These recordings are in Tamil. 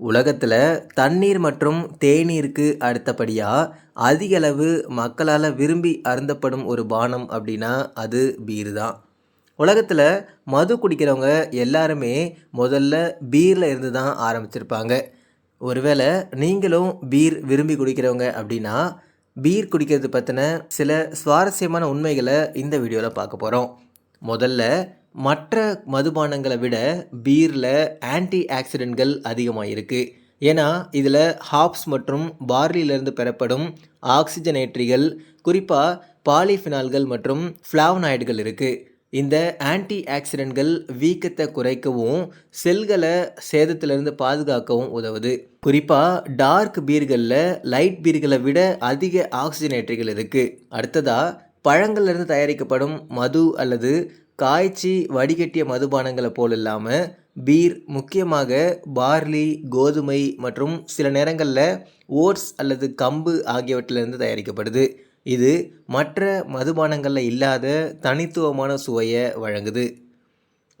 உலகத்தில் தண்ணீர் மற்றும் தேநீருக்கு அடுத்தபடியாக அதிகளவு மக்களால் விரும்பி அருந்தப்படும் ஒரு பானம் அப்படின்னா அது பீர் தான் உலகத்தில் மது குடிக்கிறவங்க எல்லாருமே முதல்ல பீரில் இருந்து தான் ஆரம்பிச்சிருப்பாங்க. ஒருவேளை நீங்களும் பீர் விரும்பி குடிக்கிறவங்க அப்படின்னா பீர் குடிக்கிறது பற்றின சில சுவாரஸ்யமான உண்மைகளை இந்த வீடியோவில் பார்க்க போகிறோம் முதல்ல மற்ற மதுபானங்களை விட பீரில் ஆன்டி ஆக்சிடென்ட்கள் அதிகமாக இருக்குது ஏன்னா இதில் ஹாப்ஸ் மற்றும் பார்லியிலிருந்து பெறப்படும் ஆக்சிஜனேற்றிகள் குறிப்பாக பாலிஃபினால்கள் மற்றும் ஃப்ளாவனாய்டுகள் இருக்குது இந்த ஆன்டி ஆக்சிடென்ட்கள் வீக்கத்தை குறைக்கவும் செல்களை சேதத்திலிருந்து பாதுகாக்கவும் உதவுது. குறிப்பாக டார்க் பீர்களில் லைட் பீர்களை விட அதிக ஆக்சிஜனேற்றிகள் இருக்குது அடுத்ததாக பழங்கள்லேருந்து தயாரிக்கப்படும் மது அல்லது காய்ச்சி வடிகட்டிய மதுபானங்களை போல் இல்லாமல் பீர் முக்கியமாக பார்லி கோதுமை மற்றும் சில நேரங்களில் ஓட்ஸ் அல்லது கம்பு ஆகியவற்றிலிருந்து தயாரிக்கப்படுது. இது மற்ற மதுபானங்களில் இல்லாத தனித்துவமான சுவையை வழங்குது.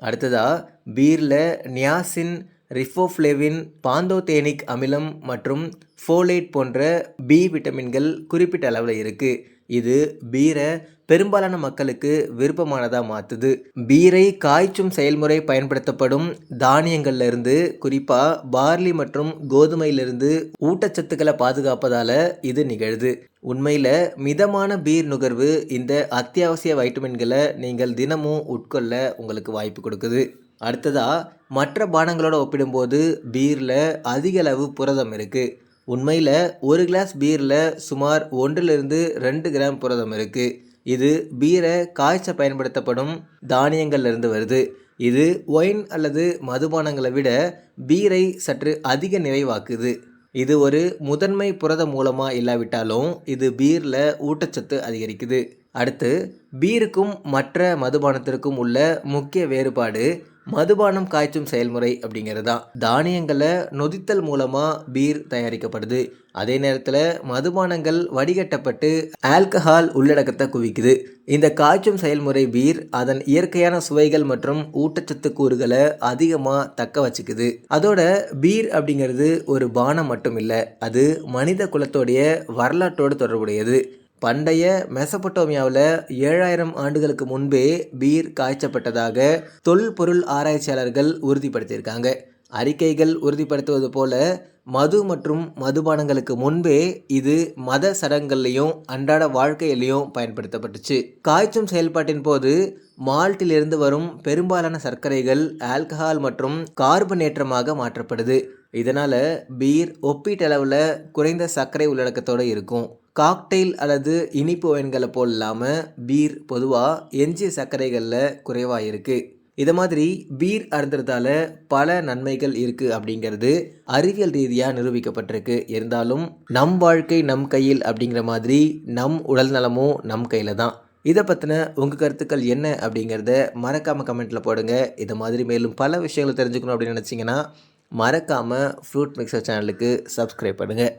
அடுத்ததாக பீரில் நியாசின் ரிஃபோஃப்ளேவின் பாந்தோதேனிக் அமிலம் மற்றும் ஃபோலேட் போன்ற பி விட்டமின்கள் குறிப்பிட்ட அளவில் இருக்குது இது பீரை பெரும்பாலான மக்களுக்கு விருப்பமானதாக மாற்றுது பீரை காய்ச்சும் செயல்முறை பயன்படுத்தப்படும் தானியங்கள்லேருந்து குறிப்பாக பார்லி மற்றும் கோதுமையிலிருந்து ஊட்டச்சத்துக்களை பாதுகாப்பதால் இது நிகழுது. உண்மையில் மிதமான பீர் நுகர்வு இந்த அத்தியாவசிய வைட்டமின்களை நீங்கள் தினமும் உட்கொள்ள உங்களுக்கு வாய்ப்பு கொடுக்குது. அடுத்ததாக மற்ற பானங்களோட ஒப்பிடும்போது பீரில் அதிக அளவு புரதம் இருக்குது உண்மையில் ஒரு கிளாஸ் பீரில் சுமார் ஒன்றிலிருந்து ரெண்டு கிராம் புரதம் இருக்குது இது பீரை காய்ச்ச பயன்படுத்தப்படும் தானியங்கள்லேருந்து வருது. இது ஒயின் அல்லது மதுபானங்களை விட பீரை சற்று அதிக நிறைவாக்குது. இது ஒரு முதன்மை புரத மூலமாக இல்லாவிட்டாலும் இது பீரில் ஊட்டச்சத்து அதிகரிக்குது. அடுத்து பீருக்கும் மற்ற மதுபானத்திற்கும் உள்ள முக்கிய வேறுபாடு மதுபானம் காய்ச்சும் செயல்முறை அப்படிங்கிறது? தான் தானியங்களை நொதித்தல் மூலமாக பீர் தயாரிக்கப்படுது. அதே நேரத்தில் மதுபானங்கள் வடிகட்டப்பட்டு ஆல்கஹால் உள்ளடக்கத்தை குவிக்குது. இந்த காய்ச்சும் செயல்முறை பீர் அதன் இயற்கையான சுவைகள் மற்றும் ஊட்டச்சத்து கூறுகளை அதிகமாக தக்க வச்சுக்குது. அதோட பீர் அப்படிங்கிறது ஒரு பானம் மட்டும் இல்லை அது மனித குலத்தோடைய வரலாற்றோடு தொடர்புடையது. பண்டைய மெசபட்டோமியாவில் ஏழாயிரம் ஆண்டுகளுக்கு முன்பே பீர் காய்ச்சப்பட்டதாக தொல்பொருள் ஆராய்ச்சியாளர்கள் உறுதிப்படுத்தியிருக்காங்க. அறிக்கைகள் உறுதிப்படுத்துவது போல மது மற்றும் மதுபானங்களுக்கு முன்பே இது மத சடங்குகள்லையும் அன்றாட வாழ்க்கையிலையும் பயன்படுத்தப்பட்டுச்சு. காய்ச்சும் செயல்பாட்டின் போது மால்ட்டிலிருந்து வரும் பெரும்பாலான சர்க்கரைகள் ஆல்கஹால் மற்றும் கார்பனேற்றமாக மாற்றப்படுது. இதனால் பீர் ஒப்பீட்டளவில் குறைந்த சர்க்கரை உள்ளடக்கத்தோடு இருக்கும். காக்டெயில் அல்லது இனிப்பு ஒயின்களை போல் இல்லாமல் பீர் பொதுவாக எஞ்சிய சர்க்கரைகளில் குறைவாக இருக்குது இதை மாதிரி பீர் அருந்துறதால பல நன்மைகள் இருக்குது அப்படிங்கிறது அறிவியல் ரீதியாக நிரூபிக்கப்பட்டிருக்கு. இருந்தாலும் நம் வாழ்க்கை நம் கையில் அப்படிங்கிற மாதிரி நம் உடல் நலமும் நம் கையில் தான். இதை பற்றின உங்கள் கருத்துக்கள் என்ன அப்படிங்கிறத மறக்காமல் கமெண்ட்டில் போடுங்க. இதை மாதிரி மேலும் பல விஷயங்களை தெரிஞ்சுக்கணும் அப்படின்னு நினச்சிங்கன்னா மறக்காமல் ஃப்ரூட் மிக்சர் சேனலுக்கு சப்ஸ்கிரைப் பண்ணுங்கள்